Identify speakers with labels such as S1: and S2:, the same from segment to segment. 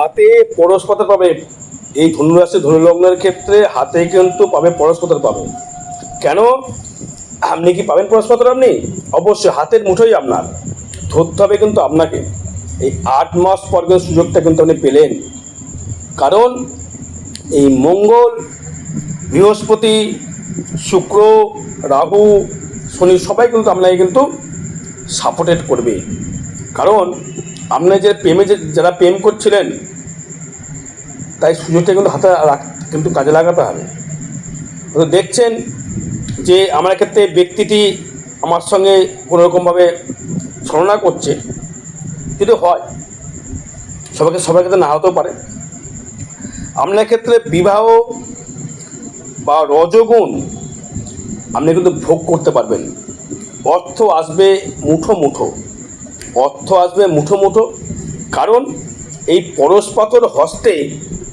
S1: হাতে পরশপাতা পাবে। এই ধনুরাশি ধনুলগ্নের ক্ষেত্রে হাতে কিন্তু পাবে পরশপাতা পাবে। কেন? আপনি কি পাবেন পরশপাতা আপনি? অবশ্যই, হাতের মুঠোই আপনার। ধরতে হবে কিন্তু আপনাকে। এই আট মাস পর কিন্তু সুযোগটা কিন্তু আপনি পেলেন। কারণ এই মঙ্গল, বৃহস্পতি, শুক্র, রাহু, শনি সবাই কিন্তু আপনাকে কিন্তু সাপোর্টেড করবে। কারণ আপনি যে প্রেমে যে যারা প্রেম করছিলেন, তাই সুযোগটা কিন্তু হাতে কিন্তু কাজে লাগাতে হবে। তো দেখছেন যে আমার ক্ষেত্রে ব্যক্তিটি আমার সঙ্গে কোনোরকমভাবে ছলনা করছে, কিন্তু হয়। সবাইকে, সবার ক্ষেত্রে না হতেও পারে। আপনার ক্ষেত্রে বিবাহ বা রজগুণ আপনি কিন্তু ভোগ করতে পারবেন। অর্থ আসবে মুঠো মুঠো। অর্থ আসবে মুঠো মুঠো। কারণ এই পরশপাতর হস্তে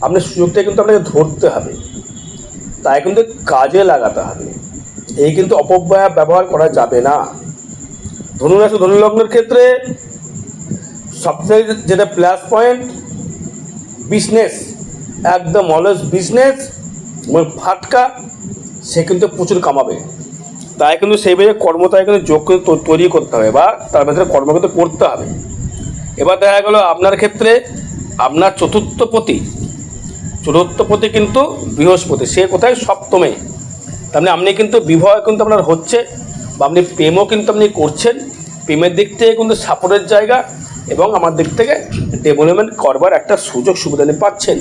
S1: আপনার সুযোগটা কিন্তু আপনাকে ধরতে হবে। তাই কিন্তু কাজে লাগাতে হবে। এই কিন্তু অপব্যয় ব্যবহার করা যাবে না। ধনুরাশি ধনুলগ্নের ক্ষেত্রে সবথেকে যেটা প্লাস পয়েন্ট বিজনেস একদম অলওয়েজ বিজনেস ফাটকা, সে কিন্তু প্রচুর কামাবে। তাই কিন্তু সেইভাবে কর্ম, তাই কিন্তু যোগ তৈরি করতে হবে বা তার ভেতরে কর্ম কিন্তু করতে হবে। এবার দেখা গেল আপনার ক্ষেত্রে আপনার চতুর্থ পতি চতুর্থ পতি কিন্তু বৃহস্পতি, সে কোথায়? সপ্তমে। তার মানে আপনি কিন্তু বিবাহ কিন্তু আপনার হচ্ছে বা আপনি প্রেমও কিন্তু আপনি করছেন। প্রেমের দিক থেকে কিন্তু সাপোর্টের জায়গা এবং আমার দিক থেকে ডেভেলপমেন্ট করবার একটা সুযোগ সুবিধা পাচ্ছেন।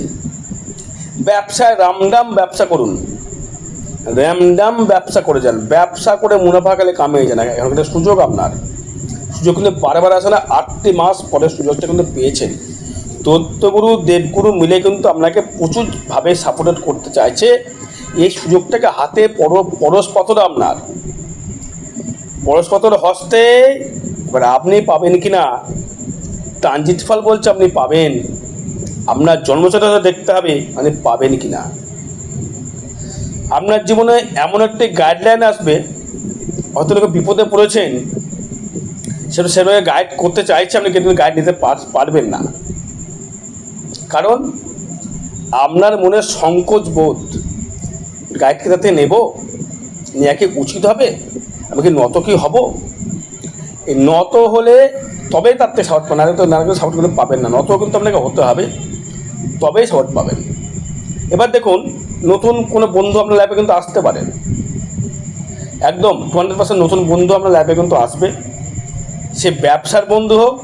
S1: ব্যবসায় রামডাম ব্যবসা করুন। র্যামডাম ব্যবসা করে যান। ব্যবসা করে মুনাফা গেলে কামিয়ে যান এখন কিন্তু সুযোগ আপনার। সুযোগ কিন্তু বারবার আসে না, আটটি মাস পরে সুযোগটা কিন্তু পেয়েছেন। তত্ত্বগুরু দেবগুরু মিলে কিন্তু আপনাকে প্রচুরভাবে সাপোর্টেড করতে চাইছে। এই সুযোগটাকে হাতে পর, পরশ পাথর আপনার। পরশ হস্তে, এবার আপনি পাবেন কি না ট্রানজিট ফল বলছে আপনি পাবেন। আপনার জন্মচারটা দেখতে হবে আপনি পাবেন কি না আপনার জীবনে এমন একটি গাইডলাইন আসবে, হয়তো লোকে বিপদে পড়েছেন, সেটা সেভাবে গাইড করতে চাইছে আপনি কিন্তু গাইড নিতে পার- পারবেন না। কারণ আপনার মনে সংকোচ বোধ গাইডকে তাতে নেব নেওয়া কি উচিত হবে? আমি কি নত কি হব? এই নত হলে তবেই তার থেকে সাপোর্ট পাবেন না তো নানা সাপোর্ট কিন্তু পাবেন না। নত কিন্তু আপনাকে হতে হবে, তবেই সাপোর্ট পাবেন। এবার দেখুন নতুন কোনো বন্ধু আপনার লাইফে কিন্তু আসতে পারেন একদম টু হান্ড্রেড নতুন বন্ধু আপনার লাইফে কিন্তু আসবে। সে ব্যবসার বন্ধু হোক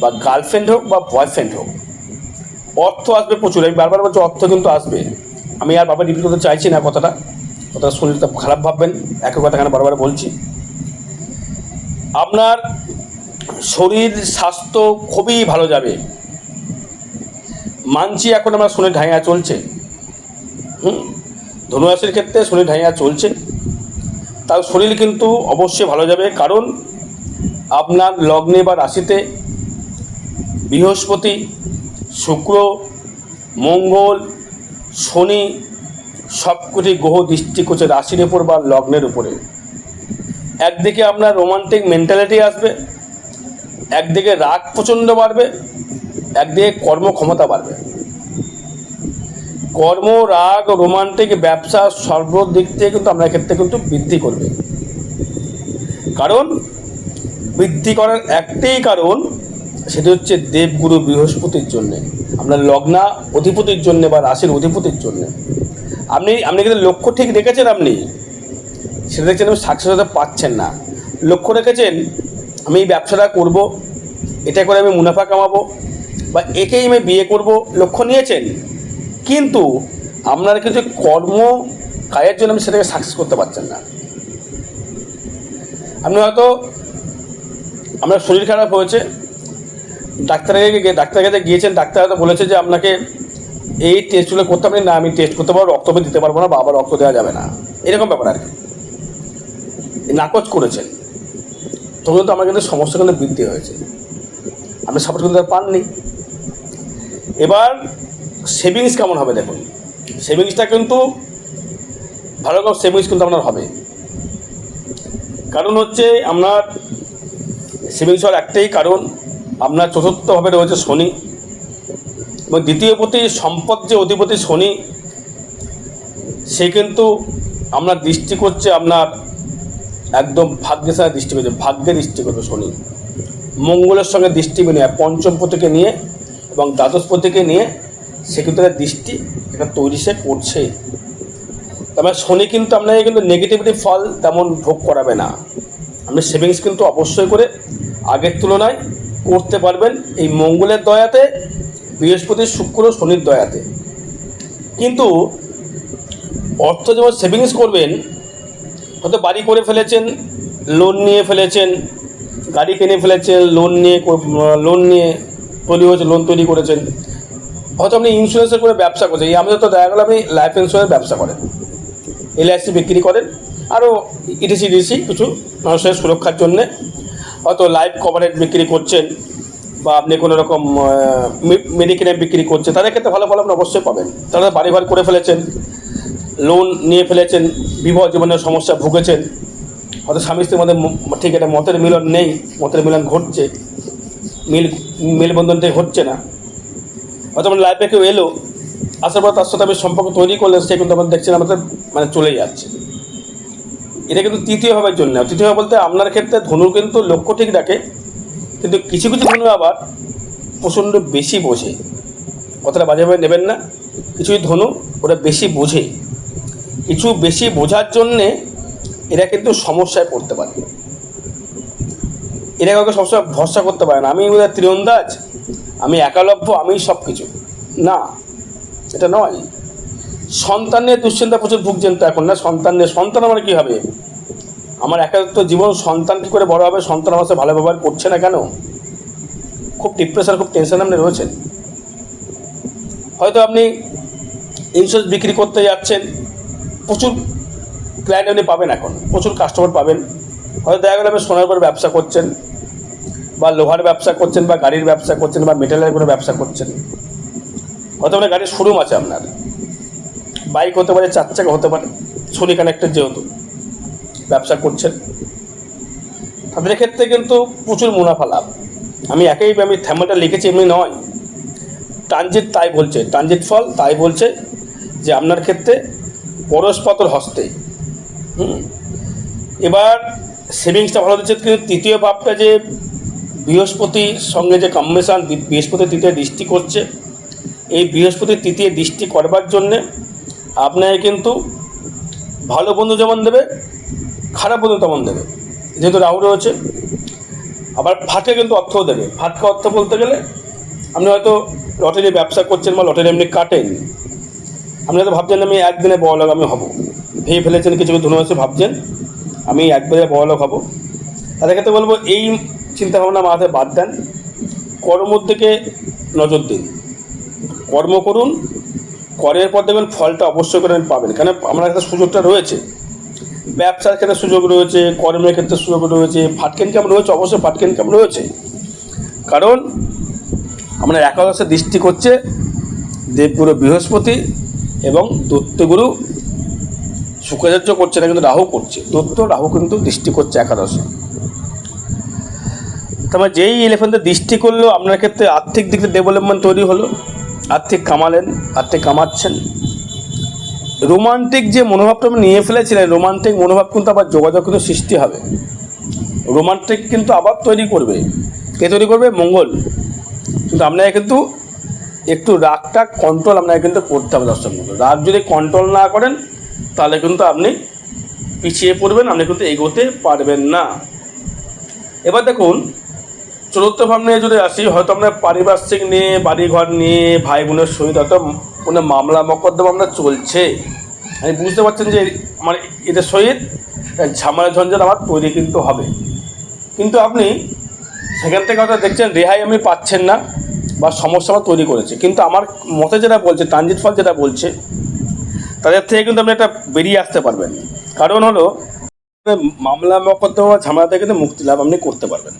S1: বা গার্লফ্রেন্ড হোক বা বয়ফ্রেন্ড হোক, অর্থ আসবে প্রচুর। আমি বারবার বলছি, অর্থ কিন্তু আসবে। আমি আর বারবার রিপিট করতে চাইছি না কথাটা। কথাটা শুনলে তো খারাপ ভাববেন, একই কথা কেন বারবার বলছি। আপনার শরীর, স্বাস্থ্য খুবই ভালো যাবে। মানছি এখন আমরা শুনে ঢাইয়া চলছে। হুম, ধনুরাশির ক্ষেত্রে শরীর ঢাইয়া চলছে। তার শরীর কিন্তু অবশ্যই ভালো যাবে, কারণ আপনার লগ্নে বা রাশিতে বৃহস্পতি, শুক্র, মঙ্গল, শনি সবকটি গ্রহ দৃষ্টি করছে রাশির উপর বা লগ্নের উপরে। একদিকে আপনার রোমান্টিক মেন্টালিটি আসবে, একদিকে রাগ প্রচণ্ড বাড়বে, একদিকে কর্মক্ষমতা বাড়বে। কর্ম, রাগ রোমান্টিক ব্যবসা সর্বদিক থেকে কিন্তু আপনার ক্ষেত্রে কিন্তু বৃদ্ধি করবে। কারণ বৃদ্ধি করার একটাই কারণ সেটি হচ্ছে দেবগুরু বৃহস্পতির জন্যে, আপনার লগ্না অধিপতির জন্যে বা রাশির অধিপতির জন্যে। আপনি আপনি কিন্তু লক্ষ্য ঠিক রেখেছেন আপনি, সেটা দেখছেন আপনি সাকসেস হতে পারছেন না। লক্ষ্য রেখেছেন, আমি এই ব্যবসাটা করব, এটা করে আমি মুনাফা কামাবো বা একেই আমি বিয়ে করব, লক্ষ্য নিয়েছেন কিন্তু আপনার কিছু কর্ম কাজের জন্য আপনি সেটাকে সাকসেস করতে পারছেন না? আপনি হয়তো আপনার শরীর খারাপ হয়েছে গিয়ে- ডাক্তারের কাছে গিয়েছেন, ডাক্তার হয়তো বলেছে যে আপনাকে এই টেস্টগুলো করতে পারি না আমি টেস্ট করতে পারব, রক্ত দিতে পারব না বা আবার রক্ত দেওয়া যাবে না। এরকম ব্যাপার আর কি। নাকচ করেছেন। তখন তো আমার কিন্তু সমস্যা কিন্তু বৃদ্ধি হয়েছে। আপনি সাপোর্ট কিন্তু পাননি। এবার সেভিংস কেমন হবে দেখুন? সেভিংসটা কিন্তু ভালো রকম সেভিংস কিন্তু আপনার হবে। কারণ হচ্ছে আপনার সেভিংস হওয়ার একটাই কারণ, আপনার চতুর্থভাবে রয়েছে শনি। এবং দ্বিতীয় প্রতি সম্পদ যে অধিপতি শনি, সে কিন্তু আপনার দৃষ্টি করছে আপনার একদম ভাগ্যের সাথে দৃষ্টি করছে ভাগ্যে দৃষ্টি করবে শনি। মঙ্গলের সঙ্গে দৃষ্টি বিনিময়, পঞ্চম পতিকে নিয়ে এবং দ্বাদশ পতিকে নিয়ে সে কিন্তু তার দৃষ্টি একটা তৈরি সে করছে তবে শনি কিন্তু আপনাকে কিন্তু নেগেটিভিটি ফল তেমন ভোগ করাবে না। আপনি সেভিংস কিন্তু অবশ্যই করে আগের তুলনায় করতে পারবেন এই মঙ্গলের দয়াতে, বৃহস্পতি, শুক্র, শনির দয়াতে। কিন্তু অর্থ যেমন সেভিংস করবেন, হয়তো বাড়ি করে ফেলেছেন লোন নিয়ে ফেলেছেন, গাড়ি কিনে ফেলেছেন লোন নিয়ে লোন নিয়ে তৈরি হয়েছে লোন তৈরি করেছেন। হয়তো আপনি ইন্স্যুরেন্সের করে ব্যবসা করছেন। এই আমাদের তো দেখা গেলো আপনি লাইফ ইন্স্যুরেন্স ব্যবসা করেন। এলআইসি বিক্রি করেন। আরও ইটিসি ডিসি কিছু মানুষের সুরক্ষার জন্যে। হয়তো লাইফ কভারেজ বিক্রি করছেন বা আপনি কোনো রকম মেডিকেলে বিক্রি করছেন, তাদের ক্ষেত্রে ভালো ফল আপনি অবশ্যই পাবেন। তারা বাড়ি ঘর করে ফেলেছেন লোন নিয়ে ফেলেছেন, বিবাহ জীবনের সমস্যা ভুগেছেন। হয়তো স্বামী স্ত্রীর মধ্যে ঠিক একটা মতের মিলন নেই, মতের মিলন ঘটছে। মিল, মেলবন্ধনটাই হচ্ছে না। হয়তো আমার লাইফে কেউ এলো, আসার পর তার সাথে আমি সম্পর্ক তৈরি করলে সে কিন্তু আমার দেখছেন আমাদের মানে চলে যাচ্ছে। এটা কিন্তু তৃতীয় ভাবের জন্য। তৃতীয় ভাব বলতে আপনার ক্ষেত্রে ধনু কিন্তু লক্ষ্য ঠিক রাখে, কিন্তু কিছু কিছু ধনু আবার প্রচণ্ড বেশি বোঝে। কথাটা বাজেভাবে নেবেন না। কিছু ধনু ওরা বেশি বোঝে। কিছু বেশি বোঝার জন্যে এরা কিন্তু সমস্যায় পড়তে পারে। এরা কাউকে সবসময় ভরসা করতে পারে না। আমি বোধহয় তীরন্দাজ আমি একালব্য আমি সব কিছু না, এটা নয়। সন্তান নিয়ে দুশ্চিন্তা প্রচুর ভুগছেন তো এখন, না? সন্তান নিয়ে, সন্তান আমার কী হবে? আমার একাত্ম জীবন সন্তান কী করে বড় হবে? সন্তান আমার ভালো ব্যবহার করছে না কেন? খুব ডিপ্রেশন খুব টেনশন আপনি রয়েছেন। হয়তো আপনি ইন্স্যুরেন্স বিক্রি করতে যাচ্ছেন, প্রচুর ক্লায়েন্ট আপনি পাবেন এখন, প্রচুর কাস্টমার পাবেন। হয়তো দেখা গেল আপনি সোনার উপর ব্যবসা করছেন বা লোহার ব্যবসা করছেন বা গাড়ির ব্যবসা করছেন বা মেটালের কোনো ব্যবসা করছেন। হয়তো আপনার গাড়ির শোরুম আছে আপনার। বাইক হতে পারে চার চাকা হতে পারে ছড়ি কানেক্টেড যেহেতু ব্যবসা করছেন। তাদের ক্ষেত্রে কিন্তু প্রচুর মুনাফা লাভ। আমি একেই আমি থ্যামাটা লিখেছি, এমনি নয়। ট্রানজিট তাই বলছে, ট্রানজিট ফল তাই বলছে যে আপনার ক্ষেত্রে পরশপাতর হস্তে। হুম। এবার সেভিংসটা ভালো দিচ্ছে, কিন্তু তৃতীয় ভাবটা যে বৃহস্পতির সঙ্গে যে কম্বিনেশন বৃহস্পতি তৃতীয় দৃষ্টি করছে, এই বৃহস্পতি তৃতীয় দৃষ্টি করবার জন্যে আপনাকে কিন্তু ভালো বন্ধু যেমন দেবে, খারাপ বন্ধু তেমন দেবে। যেহেতু রাহু রয়েছে, আবার ফাটকে কিন্তু অর্থও দেবে। ফাটকা অর্থ বলতে গেলে, আপনি হয়তো লটারি ব্যবসা করছেন বা লটারি এমনি কাটেন। আপনি হয়তো ভাবছেন, আমি একদিনে বড়লোক আমি হব। ভেবে ফেলেছেন, কিছু ধনুমাসে ভাবছেন, আমি একবারে বড়লোক হব। তাদের ক্ষেত্রে বলব, এই চিন্তাভাবনা মাথায় বাদ দেন। কর্মর দিকে নজর দিন। কর্ম করুন, করের পর দেখবেন ফলটা অবশ্যই করে পাবেন। কেন আমার একটা সুযোগটা রয়েছে। ব্যবসার ক্ষেত্রে সুযোগ রয়েছে, কর্মের ক্ষেত্রে সুযোগ রয়েছে ফাটকেন কেমন রয়েছে? অবশ্যই ফাটকেন কেমন রয়েছে। কারণ আমরা একাদশে দৃষ্টি করছে দেবগুরু বৃহস্পতি এবং দত্তগুরু শুক্রাচার্য করছে না, কিন্তু রাহু করছে। দত্ত রাহু কিন্তু দৃষ্টি করছে একাদশে। তারপরে যেই ইলেভেন্থে দৃষ্টি করল আপনার ক্ষেত্রে আর্থিক দিক থেকে ডেভেলপমেন্ট তৈরি হলো, আর্থিক কামালেন, আর্থিক কামাচ্ছেন। রোমান্টিক যে মনোভাবটা আপনি নিয়ে ফেলেছিলেন রোমান্টিক মনোভাব কিন্তু আবার যোগাযোগ কিন্তু সৃষ্টি হবে। রোমান্টিক কিন্তু আবার তৈরি করবে। কে তৈরি করবে? মঙ্গল। কিন্তু আপনাকে কিন্তু একটু রাগটা কন্ট্রোল আপনাকে কিন্তু করতে হবে দর্শক রাগ যদি কন্ট্রোল না করেন, তাহলে কিন্তু আপনি পিছিয়ে পড়বেন, আপনি কিন্তু এগোতে পারবেন না। এবার দেখুন চতুর্থ ভাব নিয়ে যদি আসি, হয়তো আপনার পারিপার্শ্বিক নিয়ে, বাড়িঘর নিয়ে ভাই বোনের সহিত হয়তো কোনো মামলা মকদ্দমা আপনার চলছে। আমি বুঝতে পারছেন যে আমার এদের সহিত ঝামেলা ঝঞ্ঝাট আমার তৈরি কিন্তু হবে। কিন্তু আপনি সেখান থেকে হয়তো দেখছেন রেহাই আমি পাচ্ছেন না বা সমস্যা আমার তৈরি করেছে। কিন্তু আমার মতে যেটা বলছে ট্রানজিট ফল যেটা বলছে, তাদের থেকে কিন্তু আপনি একটা বেরিয়ে আসতে পারবেন। কারণ হলো, মামলা মকদ্দমা, ঝামেলা থেকে কিন্তু মুক্তি লাভ আপনি করতে পারবেন।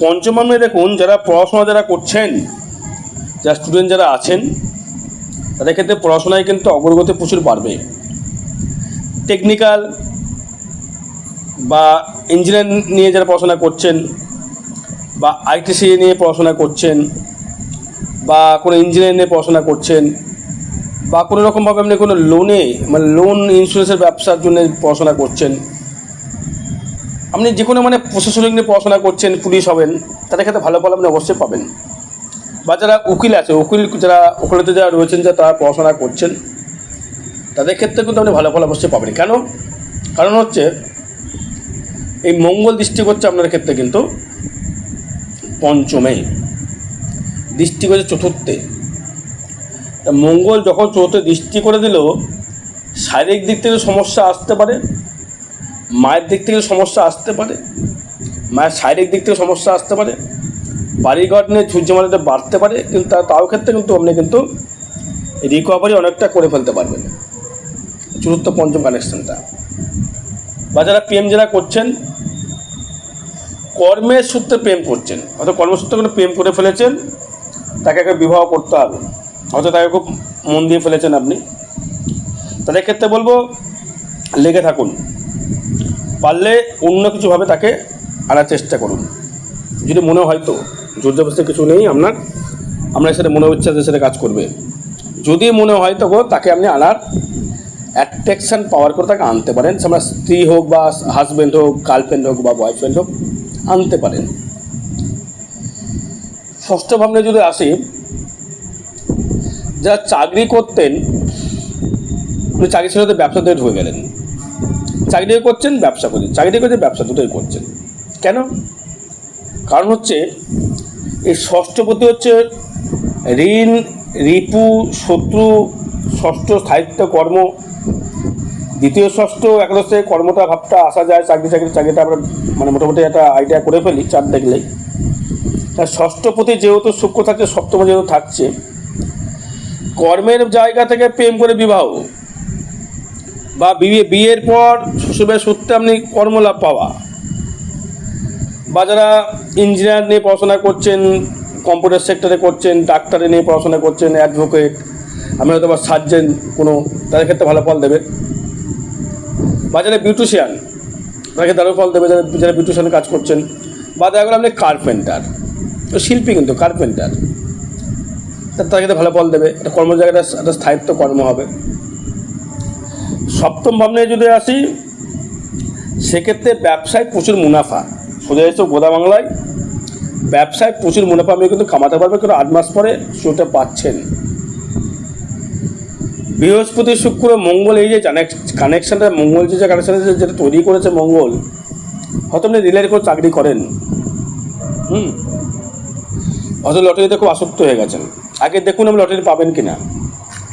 S1: পঞ্চম আপনি দেখুন, যারা পড়াশোনা যারা করছেন, যারা স্টুডেন্ট যারা আছেন, তাদের ক্ষেত্রে পড়াশোনায় কিন্তু অগ্রগতি প্রচুর বাড়বে। টেকনিক্যাল বা ইঞ্জিনিয়ার নিয়ে যারা পড়াশোনা করছেন, বা আইটিসি নিয়ে পড়াশোনা করছেন, বা কোনো ইঞ্জিনিয়ারিং নিয়ে পড়াশোনা করছেন, বা কোনো রকমভাবে আপনি কোনো লোনে মানে লোন ইন্স্যুরেন্সের ব্যবসার জন্য পড়াশোনা করছেন আপনি যে কোনো মানে প্রশাসনিক নিয়ে পড়াশোনা করছেন, পুলিশ হবেন, তাদের ক্ষেত্রে ভালো ফল আপনি অবশ্যই পাবেন। বা যারা উকিল আছে, উকিল যারা ওকালতে যারা রয়েছেন, যারা তারা পড়াশোনা করছেন, তাদের ক্ষেত্রে কিন্তু আপনি ভালো ফল অবশ্যই পাবেন। কেন? কারণ হচ্ছে, এই মঙ্গল দৃষ্টি করছে আপনার ক্ষেত্রে কিন্তু পঞ্চমে। দৃষ্টি করছে চতুর্থে। মঙ্গল যখন চতুর্থে দৃষ্টি করে দিল, শারীরিক দিক থেকে সমস্যা আসতে পারে মায়ের দিক থেকে সমস্যা আসতে পারে, মায়ের শারীরিক দিক থেকে সমস্যা আসতে পারে, বাড়িঘর নিয়ে সূর্যমালাটা বাড়তে পারে, কিন্তু তাও ক্ষেত্রে কিন্তু আপনি কিন্তু রিকভারি অনেকটা করে ফেলতে পারবেন। চতুর্থ, পঞ্চম কানেকশনটা বা যারা প্রেম যারা করছেন, কর্মের সূত্রে প্রেম করছেন, হয়তো কর্মসূত্রে কোনো প্রেম করে ফেলেছেন, তাকে একটা বিবাহ করতে হবে। হয়তো তাকে খুব মন দিয়ে ফেলেছেন আপনি। তাদের ক্ষেত্রে বলব, লেগে থাকুন। পারলে অন্য কিছুভাবে তাকে আনার চেষ্টা করুন। যদি মনে হয় তো জোর জবরদস্তি কিছু নেই আপনার আপনার সাথে মনে হচ্ছে সাথে কাজ করবে। যদি মনে হয় তখন তাকে আপনি আনার অ্যাট্রাকশান পাওয়ার করে তাকে আনতে পারেন। সে আমার স্ত্রী হোক বা হাজব্যান্ড হোক গার্লফ্রেন্ড হোক বা বয়ফ্রেন্ড হোক, আনতে পারেন। ষষ্ঠ ভাবনা যদি আসি, যারা চাকরি করতেন উনি চাকরি ছেড়ে তো ব্যবসা দিয়ে ঢুকে গেলেন। চাকরিও করছেন, ব্যবসা করছেন। চাকরি করছেন, ব্যবসা দুটোই করছেন। কেন? কারণ হচ্ছে, এই ষষ্ঠপতি হচ্ছে ঋণ, রিপু, শত্রু, ষষ্ঠ স্থায়িত্ব কর্ম, দ্বিতীয় ষষ্ঠ, একাদশ কর্মটা ভাবটা আসা যায়, চাকরি চাকরি, চাকরিটা আমরা মানে মোটামুটি একটা আইডিয়া করে ফেলি চার দেখলেই। তার ষষ্ঠপতি যেহেতু শুক্র থাকছে, সপ্তম যেহেতু থাকছে, কর্মের জায়গা থেকে প্রেম করে বিবাহ। বা বিয়ে বিয়ের পর শ্বশুরের সূত্রে আপনি কর্মলাভ পাওয়া। বা যারা ইঞ্জিনিয়ার নিয়ে পড়াশোনা করছেন কম্পিউটার সেক্টরে করছেন ডাক্তারে নিয়ে পড়াশোনা করছেন অ্যাডভোকেট আমি হয়তো বা সার্জেন কোনো, তাদের ক্ষেত্রে ভালো ফল দেবে। বা যারা বিউটিশিয়ান তাদেরকে তারও ফল দেবে, যারা যারা বিউটিশিয়ানে কাজ করছেন। বা দেখা গেলো আপনি কার্পেন্টার শিল্পী কিন্তু কার্পেন্টার তার ক্ষেত্রে ভালো ফল দেবে। একটা কর্ম জায়গাটা একটা স্থায়িত্ব কর্ম হবে। সপ্তম ভাবনায় যদি আসি, সেক্ষেত্রে ব্যবসায় প্রচুর মুনাফা। সোজা এসে গোদা বাংলায়, ব্যবসায় প্রচুর মুনাফা। আপনি কিন্তু কামাতে পারবে কিন্তু আট মাস পরে সেটা পাচ্ছেন। বৃহস্পতি, শুক্র, মঙ্গল, এই যে কানেকশনটা মঙ্গল যে কানেকশন যেটা তৈরি করেছে মঙ্গল, হয়তো আপনি রিলের করে চাকরি করেন। হুম? হয়তো লটারিতে খুব আসক্ত হয়ে গেছেন। আগে দেখুন আপনি লটারি পাবেন কি না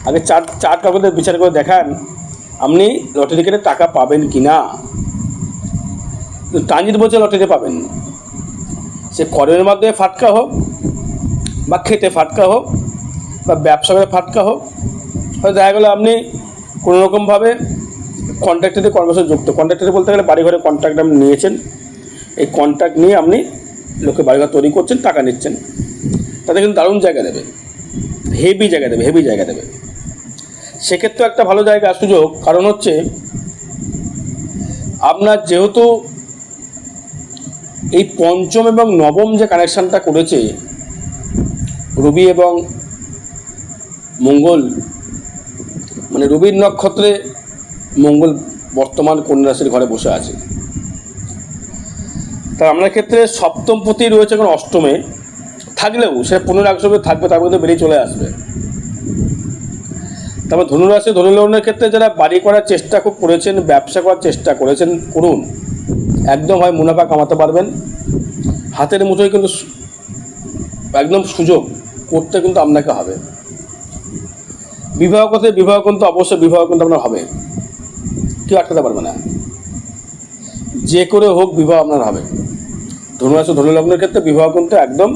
S1: আগে চার চার কাগজের বিচার করে দেখান। আপনি লটারি কেটে টাকা পাবেন কি না ট্রানজিট বলছে লটারি পাবেন। সে কর্মের মাধ্যমে ফাটকা হোক, বা খেতে ফাটকা হোক, বা ব্যবসা করে ফাটকা হোক, হয়তো দেখা গেলো আপনি কোনো রকমভাবে কন্ট্রাক্টারে কর্মসূচি যুক্ত। কন্ট্রাক্টারে বলতে গেলে বাড়ি ঘরে কন্ট্রাক্ট আপনি নিয়েছেন। এই কন্ট্রাক্ট নিয়ে আপনি লোকে বাড়িঘর তৈরি করছেন, টাকা নিচ্ছেন। তাতে কিন্তু দারুণ জায়গা দেবে। হেভি জায়গা দেবে হেভি জায়গা দেবে। সেক্ষেত্রে একটা ভালো জায়গা, সুযোগ। কারণ হচ্ছে, আপনার যেহেতু এই পঞ্চম এবং নবম যে কানেকশানটা করেছে, রবি এবং মঙ্গল মানে রবির নক্ষত্রে মঙ্গল বর্তমান কন্যারাশির ঘরে বসে আছে। তা আপনার ক্ষেত্রে সপ্তম পতি রয়েছে এখন অষ্টমে। থাকলেও সে পনেরো আগস্টে থাকবে, তার মধ্যে বেরিয়ে চলে আসবে। তারপর ধনুরাশি ধনুলগ্নের ক্ষেত্রে যারা বাড়ি করার চেষ্টা খুব করেছেন, ব্যবসা করার চেষ্টা করেছেন, করুন। একদম হয় মুনাফা কামাতে পারবেন। হাতের মুঠোয় কিন্তু একদম সুযোগ করতে কিন্তু আপনাকে হবে। বিবাহ করতে, বিবাহ কিন্তু অবশ্যই বিবাহ কিন্তু আপনার হবে। কেউ আটকাতে পারবে না। যে করে হোক বিবাহ আপনার হবে। ধনুরাশি ধনুলগ্নের ক্ষেত্রে বিবাহ কিন্তু একদম,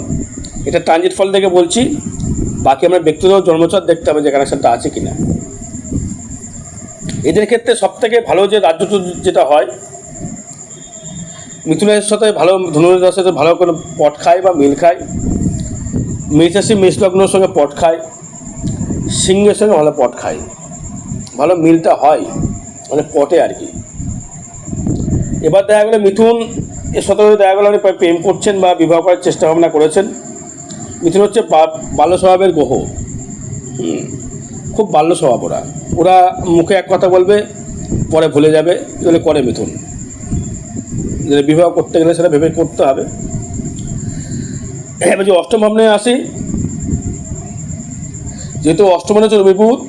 S1: এটা ট্রানজিট ফল থেকে বলছি বাকি আমরা ব্যক্তিগত জন্মচার দেখতে হবে যে কানেকশনটা আছে কিনা। এদের ক্ষেত্রে সব থেকে ভালো যে রাজ্যটা যেটা হয়, মিথুনের সাথে ভালো ধনুরের সাথে ভালো কোনো পট খায় বা মিল খায় মেষরাশি মেষলগ্নের সঙ্গে পট খায়, সিংহের সঙ্গে ভালো পট খায়। ভালো মিলটা হয় মানে পটে আর কি। এবার দেখা গেলো মিথুন এর সাথে দেখা গেলো আপনি প্রেম করছেন বা বিবাহ করার চেষ্টা ভাবনা করেছেন। মিথুন হচ্ছে বাল্য স্বভাবের গ্রহ। খুব বাল্য স্বভাব ওরা। ওরা মুখে এক কথা বলবে, পরে ভুলে যাবে এগুলো করে মিথুন। যেটা বিবাহ করতে গেলে সেটা ভেবে করতে হবে। এবার যে অষ্টম ভাবনায় আসি, যেহেতু অষ্টম হচ্ছে রবিপুত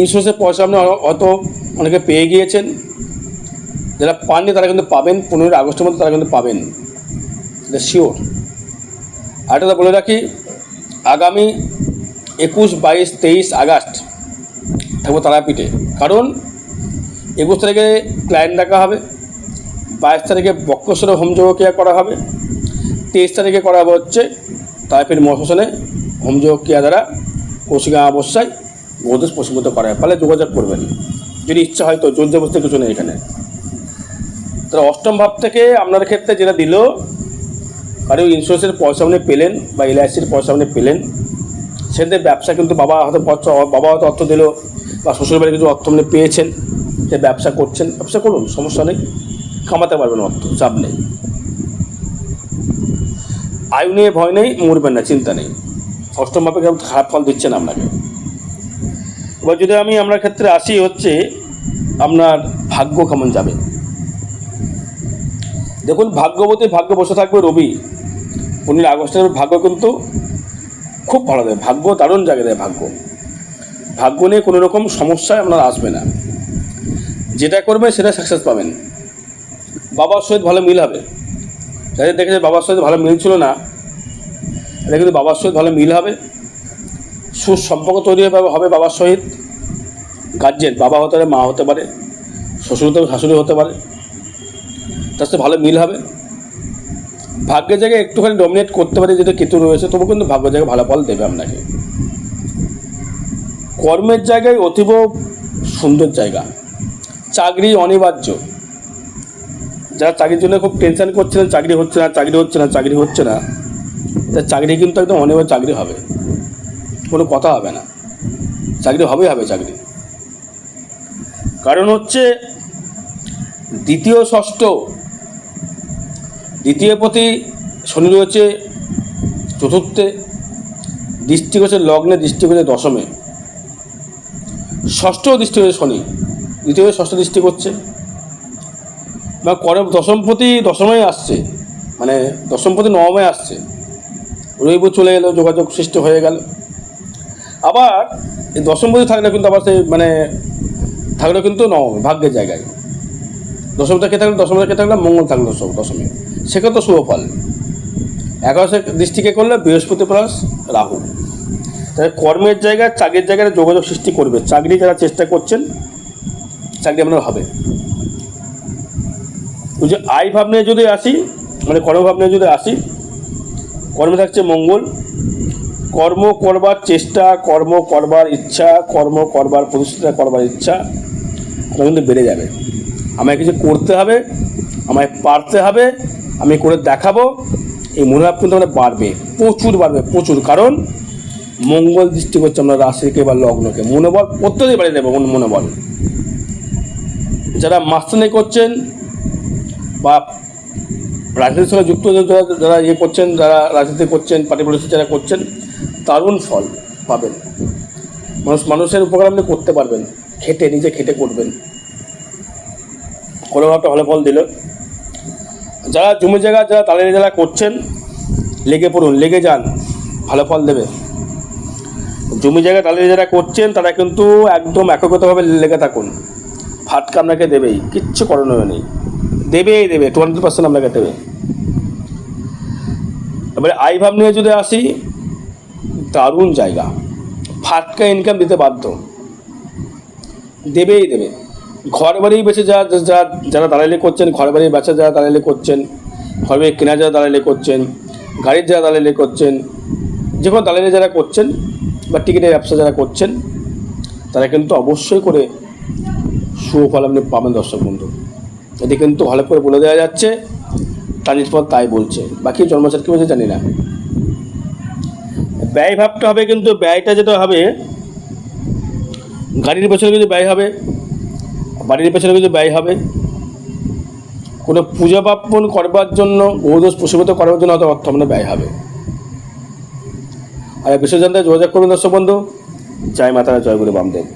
S1: ইন্স্যুরেন্সের পয়সা আপনি অত অনেকে পেয়ে গিয়েছেন। যারা পাননি তারা কিন্তু পাবেন, পনেরোই আগস্টের মধ্যে তারা কিন্তু পাবেন। এটা শিওর আরেকটা বলে রাখি, আগামী একুশ, বাইশ, তেইশ আগস্ট থাকব তারাপীঠে। কারণ একুশ তারিখে ক্লায়েন্ট ডাকা হবে, বাইশ তারিখে বক্রেশ্বরে হোমযোগ ক্রিয়া করা হবে, তেইশ তারিখে করা হবে হচ্ছে তারাপীঠ মহাশ্মশানে হোমযোগ ক্রিয়া দ্বারা কৌশিকা অবস্যায় গোদেশ প্রস্ফুত করা হয়। তাহলে যোগাযোগ করবেন, যদি ইচ্ছা হয় তো জোর জবস্তি কিছু নেই এখানে। তাহলে অষ্টম ভাব থেকে আপনার ক্ষেত্রে যেটা দিল কারও ইন্স্যুরেন্সের পয়সা আপনি পেলেন বা এলআইসির পয়সা আপনি পেলেন সেক্ষেত্রে ব্যবসা কিন্তু বাবা হয়তো পয়সা বাবা হয়তো অর্থ দিল বা শ্বশুরবাড়ি কিছু অর্থ আপনি পেয়েছেন যে ব্যবসা করছেন, ব্যবসা করুন, সমস্যা নেই, কামাতে পারবেন অর্থ, চাপ নেই। আয়ু নিয়ে ভয় নেই, মরবেন না, চিন্তা নেই। অষ্টম ভাবে কেমন খারাপ ফল দিচ্ছেন আপনাকে। এবার যদি আমি আপনার ক্ষেত্রে আসি হচ্ছে, আপনার ভাগ্য কেমন যাবে? দেখুন, ভাগ্যবতী ভাগ্য বসে থাকবে রবি। পনেরোই আগস্টের ভাগ্য কিন্তু খুব ভালো দেয়। ভাগ্য দারুণ জায়গায় দেয় ভাগ্য। ভাগ্য নিয়ে কোনো রকম সমস্যায় আপনার আসবে না। যেটা করবে সেটা সাকসেস পাবেন। বাবার সহিত ভালো মিল হবে। যাদের দেখেছে বাবার সহিত ভালো মিল ছিল না এটা কিন্তু বাবার সহিত ভালো মিল হবে। সুসম্পর্ক তৈরি হবে হবে বাবার সহিত। গার্জেন বাবা হতে পারে, মা হতে পারে, শ্বশুর হতে পারে শাশুড়ি হতে পারে। তার সাথে ভালো মিল হবে। ভাগ্যের জায়গায় একটুখানি ডমিনেট করতে পারে যেটা কেতু রয়েছে তবু কিন্তু ভাগ্যের জায়গায় ভালো ফল দেবে আপনাকে। কর্মের জায়গায় অতীব সুন্দর জায়গা। চাকরি অনিবার্য। যারা চাকরির জন্য খুব টেনশন করছিলেন চাকরি হচ্ছে না, চাকরি হচ্ছে না, চাকরি হচ্ছে না, তা চাকরি কিন্তু একদম অনিবার্য চাকরি হবে। কোনো কথা হবে না। চাকরি হবেই হবে চাকরি। কারণ হচ্ছে দ্বিতীয়, ষষ্ঠ দ্বিতীয় প্রতি শনি রয়েছে চতুর্থে, দৃষ্টি হচ্ছে লগ্নে, দৃষ্টি হচ্ছে দশমে। ষষ্ঠ দৃষ্টি হচ্ছে শনি, দ্বিতীয় ষষ্ঠ দৃষ্টি করছে। বা করে দশমপতি দশমে আসছে মানে দশমপতি নবমে আসছে। রবিব চলে এলো, যোগাযোগ সৃষ্টি হয়ে গেল। আবার এই দশমপতি থাকলে কিন্তু আবার সেই মানে থাকলে কিন্তু নবমে, ভাগ্যের জায়গায়। দশমটা কে থাকলে? দশমটা কে থাকলে? মঙ্গল থাকল দশম দশমে। সেক্ষেত্রে শুভ ফল? একাদশে দৃষ্টিকে করলে? বৃহস্পতি প্লাস রাহু। তাই কর্মের জায়গায়, চাকরির জায়গায় যোগাযোগ সৃষ্টি করবে। চাকরি যারা চেষ্টা করছেন, চাকরি আপনার হবে। যে আয় ভাব নিয়ে যদি আসি মানে কর্মভাব নিয়ে যদি আসি, কর্মে থাকছে মঙ্গল। কর্ম করবার চেষ্টা, কর্ম করবার ইচ্ছা, কর্ম করবার প্রতিষ্ঠা, করবার ইচ্ছা আপনার কিন্তু বেড়ে যাবে। আমায় কিছু করতে হবে, আমায় পারতে হবে, আমি করে দেখাবো। এই মনোভাব কিন্তু আমাদের বাড়বে, প্রচুর বাড়বে, প্রচুর। কারণ মঙ্গল দৃষ্টি করছে আমরা রাশিকে বা লগ্নকে। মনোবল প্রত্যেকেই বাড়িয়ে দেবে মন- মনোবল। যারা মাস্টানি করছেন বা রাজনীতির সঙ্গে যুক্ত যারা যারা ইয়ে করছেন, যারা রাজনীতি করছেন পার্টি পলিসি যারা করছেন, দারুণ ফল পাবেন। মানুষ মানুষের উপকার আপনি করতে পারবেন। খেটে, নিজে খেটে করবেন। কোনো একটা ভালো ফল দিল। যারা জমি জায়গা, যারা তাদের যারা করছেন, লেগে পড়ুন, লেগে যান, ভালো ফল দেবে। জমি জায়গা তাদের যারা করছেন, তারা কিন্তু একদম একগতভাবে লেগে থাকুন। ফাটকা আপনাকে দেবেই, কিচ্ছু করণীয় নেই। দেবেই দেবে টোয়েন্টি পার্সেন্ট আপনাকে দেবে। এবারে আই ভাব নিয়ে যদি আসি, দারুণ জায়গা। ফাটকা ইনকাম দিতে বাধ্য। দেবেই দেবে। ঘর বাড়ি বেছে যা যা, যারা দালালি করছেন ঘর বাড়ি বেচা যারা দালালি করছেন ঘর বাড়ি কেনা যারা দালালি করছেন, গাড়ির যারা দালালি করছেন, যে কোনো দালালি যারা করছেন বা টিকিটের ব্যবসা যারা করছেন, তারা কিন্তু অবশ্যই করে সুফল আপনি পাবেন, দর্শক বন্ধু। এটি কিন্তু ভালো করে বলে দেওয়া যাচ্ছে পথ তাই বলছে। বাকি জন্মচার কি বলছে জানি না। ব্যয় ভাবটা হবে কিন্তু, ব্যয়টা যেটা হবে, গাড়ির পেছনে কিন্তু ব্যয় হবে। বাড়ির পেছনে কিছু ব্যয় হবে। কোনো পূজা পার্বণ করবার জন্য গোদোষ প্রসূত করার জন্য হয়তো অর্থ আপনার ব্যয় হবে। আর জানতে যোগাযোগ করুন দর্শক বন্ধু। জয় মাতারা, জয় গুরু বামদেব।